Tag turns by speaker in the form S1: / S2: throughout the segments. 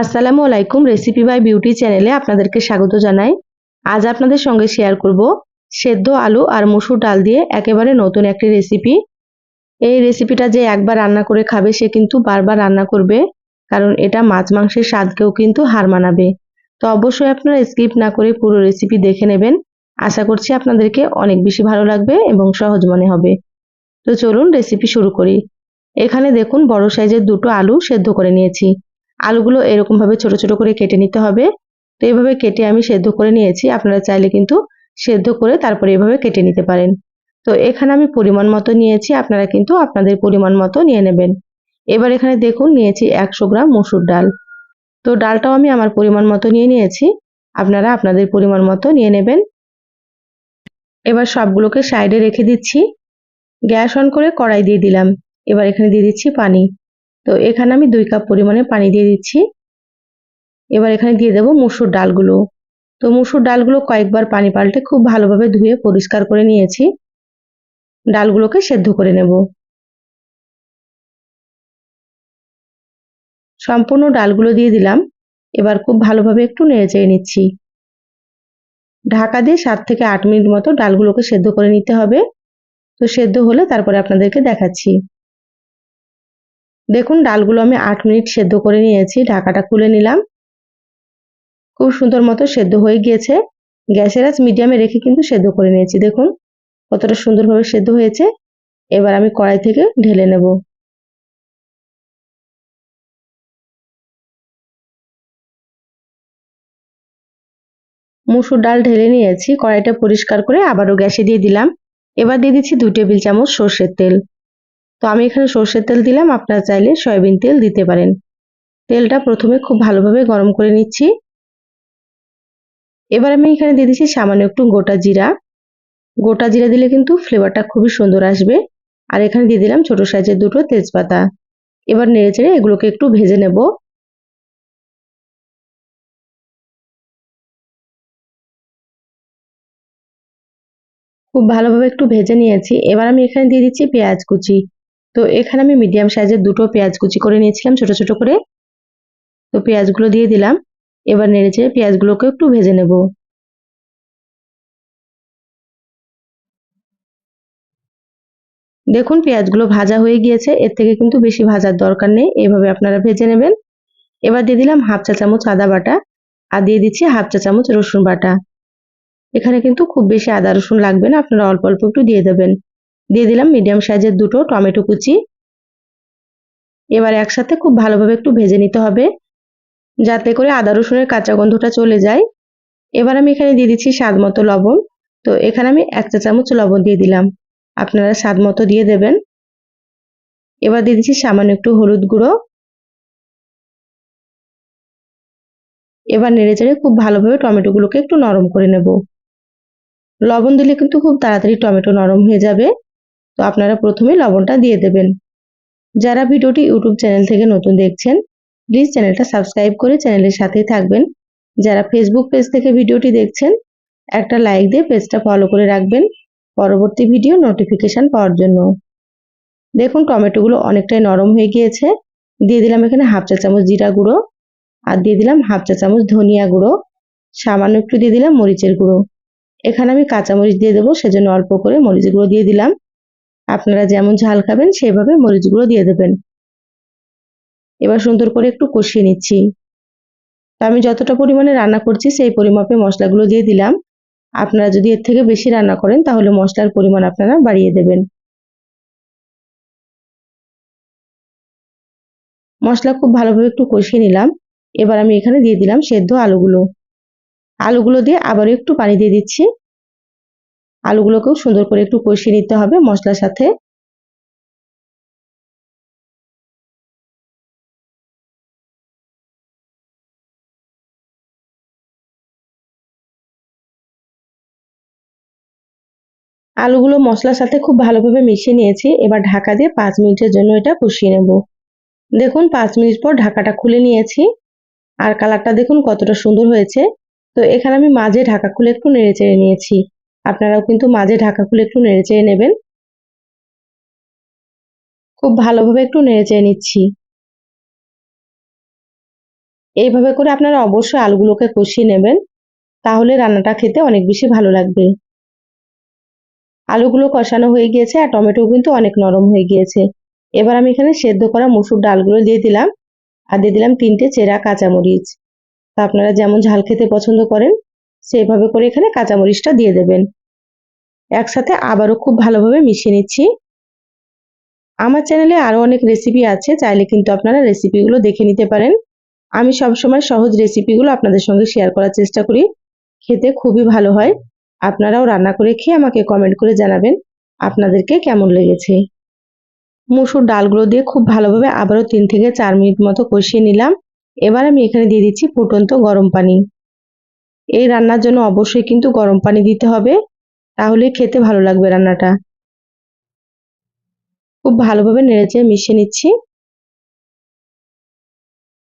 S1: আসসালামু আলাইকুম recipe by beauty চ্যানেলে আপনাদেরকে স্বাগত জানাই। আজ আপনাদের সঙ্গে শেয়ার করব সেদ্ধ আলু আর মসুর ডাল দিয়ে একেবারে নতুন একটি রেসিপি এই রেসিপিটা যে একবার রান্না করে খাবে, সে কিন্তু বারবার রান্না করবে, কারণ এটা মাছ মাংসের স্বাদকেও কিন্তু হার মানাবে। তো অবশ্যই আপনারা স্কিপ না করে পুরো রেসিপি দেখে নেবেন। আশা করছি আপনাদেরকে অনেক বেশি ভালো লাগবে এবং সহজ মনে হবে। তো চলুন রেসিপি শুরু করি। এখানে দেখুন বড় সাইজের দুটো আলু সেদ্ধ করে নিয়েছি। আলুগুলো এরকমভাবে ছোট ছোট করে কেটে নিতে হবে। তো এইভাবে কেটে আমি সেদ্ধ করে নিয়েছি। আপনারা চাইলে কিন্তু সেদ্ধ করে তারপরে এভাবে কেটে নিতে পারেন। তো এখানে আমি পরিমাণ মতো নিয়েছি। আপনারা কিন্তু আপনাদের পরিমাণ মতো নিয়ে নেবেন। এবার এখানে দেখুন, নিয়েছি একশো গ্রাম মসুর ডাল। তো ডালটাও আমি আমার পরিমাণ মতো নিয়ে নিয়েছি। আপনারা আপনাদের পরিমাণ মতো নিয়ে নেবেন। এবার সবগুলোকে সাইডে রেখে দিচ্ছি। গ্যাস অন করে কড়াই দিয়ে দিলাম। এবার এখানে দিয়ে দিচ্ছি পানি। তো এখানে আমি দুই কাপ পরিমাণে পানি দিয়ে দিচ্ছি। এবার এখানে দিয়ে দেবো মুসুর ডালগুলো। তো মুসুর ডালগুলো কয়েকবার পানি পাল্টে খুব ভালোভাবে ধুয়ে পরিষ্কার করে নিয়েছি। ডালগুলোকে সেদ্ধ করে নেব। সম্পূর্ণ ডালগুলো দিয়ে দিলাম। এবার খুব ভালোভাবে একটু নেড়ে চেড়ে নিচ্ছি। ঢাকা দিয়ে সাত থেকে আট মিনিট মতো ডালগুলোকে সেদ্ধ করে নিতে হবে। তো সেদ্ধ হলে তারপরে আপনাদেরকে দেখাচ্ছি। দেখুন, ডালগুলো আমি আট মিনিট সেদ্ধ করে নিয়েছি, ঢাকাটা খুলে নিলাম। খুব সুন্দর মতো সেদ্ধ হয়ে গিয়েছে। গ্যাসের আঁচ মিডিয়ামে রেখে কিন্তু সেদ্ধ করে নিয়েছি, দেখুন। কতটা সুন্দরভাবে সেদ্ধ হয়েছে। এবার আমি কড়াই থেকে ঢেলে নেব। মুসুর ডাল ঢেলে নিয়েছি, কড়াইটা পরিষ্কার করে আবারও গ্যাসে দিয়ে দিলাম। এবার দিয়ে দিচ্ছি দুই টেবিল চামচ সর্ষের তেল। তো আমি এখানে সর্ষের তেল দিলাম। আপনারা চাইলে সয়াবিন তেল দিতে পারেন। তেলটা প্রথমে খুব ভালোভাবে গরম করে নিচ্ছি। এবার আমি এখানে দিয়ে দিচ্ছি সামান্য একটু গোটা জিরা। গোটা জিরা দিলে কিন্তু ফ্লেভারটা খুবই সুন্দর আসবে। আর এখানে দিয়ে দিলাম ছোট সাইজের দুটো তেজপাতা। এবার নেড়ে চেড়ে এগুলোকে একটু ভেজে নেব। খুব ভালোভাবে একটু ভেজে নিয়েছি। এবার আমি এখানে দিয়ে দিচ্ছি পেঁয়াজ কুচি। তো এখানে আমি মিডিয়াম সাইজের দুটো পেঁয়াজ কুচি করে নিয়েছিলাম, ছোট ছোট করে। তো পেঁয়াজগুলো দিয়ে দিলাম। এবার নেড়ে চেড়ে পেঁয়াজগুলোকে একটু ভেজে নেব। দেখুন, পেঁয়াজগুলো ভাজা হয়ে গিয়েছে। এর থেকে কিন্তু বেশি ভাজার দরকার নেই। এভাবে আপনারা ভেজে নেবেন। এবার দিয়ে দিলাম হাফ চা চামচ আদা বাটা আর দিয়ে দিচ্ছি হাফ চা চামচ রসুন বাটা। এখানে কিন্তু খুব বেশি আদা রসুন লাগবে না। আপনারা অল্প অল্প একটু দিয়ে দেবেন। দিয়ে দিলাম মিডিয়াম সাইজের দুটো টমেটো কুচি। এবার একসাথে খুব ভালোভাবে একটু ভেজে নিতে হবে, যাতে করে আদা রসুনের কাঁচা গন্ধটা চলে যায়। এবার আমি এখানে দিয়ে দিচ্ছি স্বাদ মতো লবণ। তো এখানে আমি এক চা চামচ লবণ দিয়ে দিলাম। আপনারা স্বাদ মতো দিয়ে দেবেন। এবার দিয়ে দিচ্ছি সামান্য একটু হলুদ গুঁড়ো। এবার নেড়ে চেড়ে খুব ভালোভাবে টমেটোগুলোকে একটু নরম করে নেব। লবণ দিলে কিন্তু খুব তাড়াতাড়ি টমেটো নরম হয়ে যাবে। তো আপনারা প্রথমে লবণটা দিয়ে দেবেন। যারা ভিডিওটি ইউটিউব চ্যানেল থেকে নতুন দেখছেন প্লিজ চ্যানেলটা সাবস্ক্রাইব করে চ্যানেলের সাথেই থাকবেন। যারা ফেসবুক পেজ থেকে ভিডিওটি দেখছেন, একটা লাইক দিয়ে পেজটা ফলো করে রাখবেন পরবর্তী ভিডিও নোটিফিকেশান পাওয়ার জন্য। দেখুন, টমেটোগুলো অনেকটাই নরম হয়ে গিয়েছে। দিয়ে দিলাম এখানে হাফ চা চামচ জিরা গুঁড়ো আর দিয়ে দিলাম হাফ চা চামচ ধনিয়া গুঁড়ো। সামান্য একটু দিয়ে দিলাম মরিচের গুঁড়ো। এখানে আমি কাঁচামরিচ দিয়ে দেবো, সেজন্য অল্প করে মরিচ গুঁড়ো দিয়ে দিলাম। আপনারা যেমন ঝাল খাবেন, সেভাবে মরিচ গুঁড়ো দিয়ে দেবেন। এবার সুন্দর করে একটু কষিয়ে নিচ্ছি। তো আমি যতটা পরিমাণে রান্না করছি, সেই পরিমাপে মশলাগুলো দিয়ে দিলাম। আপনারা যদি এর থেকে বেশি রান্না করেন, তাহলে মশলার পরিমাণ আপনারা বাড়িয়ে দেবেন। মশলা খুব ভালোভাবে একটু কষিয়ে নিলাম। এবার আমি এখানে দিয়ে দিলাম সেদ্ধ আলুগুলো। আলুগুলো দিয়ে আবারও একটু পানি দিয়ে দিচ্ছি। আলুগুলোকেও সুন্দর করে একটু কষিয়ে নিতে হবে মশলার সাথে। আলুগুলো মশলার সাথে খুব ভালোভাবে মিশিয়ে নিয়েছি। এবার ঢাকা দিয়ে পাঁচ মিনিটের জন্য এটা কষিয়ে নেব। দেখুন, পাঁচ মিনিট পর ঢাকাটা খুলে নিয়েছি। আর কালারটা দেখুন কতটা সুন্দর হয়েছে। তো এখানে আমি মাঝে ঢাকা খুলে একটু নেড়ে চেড়ে নিয়েছি। আপনারাও কিন্তু মাঝে ঢাকা খুলে একটু নেড়ে চেড়ে নেবেন। খুব ভালোভাবে একটু নেড়ে চেড়ে নিচ্ছি। এইভাবে করে আপনারা অবশ্যই আলুগুলোকে কষিয়ে নেবেন, তাহলে রান্নাটা খেতে অনেক বেশি ভালো লাগবে। আলুগুলো কষানো হয়ে গিয়েছে আর টমেটো কিন্তু অনেক নরম হয়ে গিয়েছে। এবার আমি এখানে সেদ্ধ করা মুসুর ডালগুলো দিয়ে দিলাম, আর দিয়ে দিলাম তিনটে চেরা কাঁচামরিচ। তা আপনারা যেমন ঝাল খেতে পছন্দ করেন, সেইভাবে করে এখানে কাঁচামরিচটা দিয়ে দেবেন। একসাথে আবারও খুব ভালোভাবে মিশিয়ে নিচ্ছি। আমার চ্যানেলে আরও অনেক রেসিপি আছে, চাইলে কিন্তু আপনারা রেসিপিগুলো দেখে নিতে পারেন। আমি সবসময় সহজ রেসিপিগুলো আপনাদের সঙ্গে শেয়ার করার চেষ্টা করি। খেতে খুবই ভালো হয়। আপনারাও রান্না করে খেয়ে আমাকে কমেন্ট করে জানাবেন আপনাদেরকে কেমন লেগেছে। মুসুর ডালগুলো দিয়ে খুব ভালোভাবে আবারও তিন থেকে চার মিনিট মতো কষিয়ে নিলাম। এবার আমি এখানে দিয়ে দিচ্ছি ফুটন্ত গরম পানি। এই রান্নার জন্য অবশ্যই কিন্তু গরম পানি দিতে হবে। তাহলে খেতে ভালো লাগবে রান্নাটা। খুব ভালোভাবে নেড়েচে মিশিয়ে নিচ্ছি।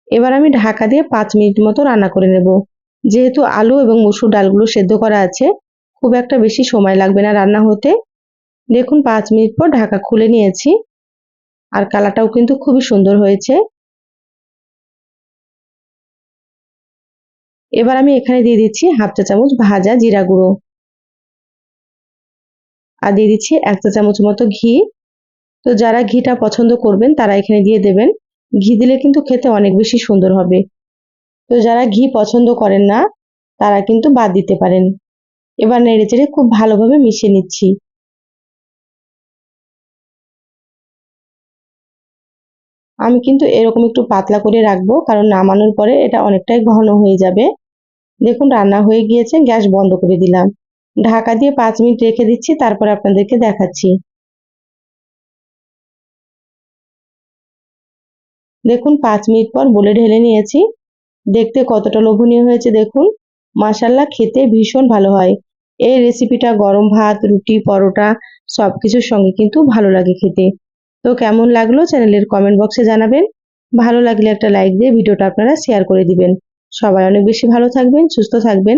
S1: এবার আমি ঢাকা দিয়ে পাঁচ মিনিট মতো রান্না করে নেব। যেহেতু আলু এবং মুসুর ডালগুলো সেদ্ধ করা আছে, খুব একটা বেশি সময় লাগবে না রান্না হতে। দেখুন, পাঁচ মিনিট পর ঢাকা খুলে নিয়েছি। আর কালারটাও কিন্তু খুবই সুন্দর হয়েছে। এবার আমি এখানে দিয়ে দিচ্ছি হাফ চা চামচ ভাজা জিরা গুঁড়ো। আর দিয়ে দিচ্ছি এক চা চামচ মতো ঘি। তো যারা ঘিটা পছন্দ করবেন, তারা এখানে দিয়ে দেবেন। ঘি দিলে কিন্তু খেতে অনেক বেশি সুন্দর হবে। তো যারা ঘি পছন্দ করেন না, তারা কিন্তু বাদ দিতে পারেন। এবার নেড়ে চেড়ে খুব ভালোভাবে মিশিয়ে নিচ্ছি। আমি কিন্তু এরকম একটু পাতলা করে রাখব, কারণ নামানোর পরে এটা অনেকটাই ঘন হয়ে যাবে। দেখুন, রান্না হয়ে গিয়েছে, গ্যাস বন্ধ করে দিলাম। ঢাকা দিয়ে পাঁচ মিনিট রেখে দিচ্ছি, তারপর আপনাদেরকে দেখাচ্ছি। দেখুন, পাঁচ মিনিট পর বলে ঢেলে নিয়েছি। দেখতে কতটা লোভনীয় হয়েছে, দেখুন। মাসাল্লা খেতে ভীষণ ভালো হয়। এই রেসিপিটা গরম ভাত, রুটি, পরোটা সব কিছুর সঙ্গে কিন্তু ভালো লাগে খেতে। তো কেমন লাগল চ্যানেলের কমেন্ট বক্সে জানাবেন। ভালো লাগলে একটা লাইক দিয়ে ভিডিওটা আপনারা শেয়ার করে দিবেন। সবাই অনেক বেশি ভালো থাকবেন, সুস্থ থাকবেন।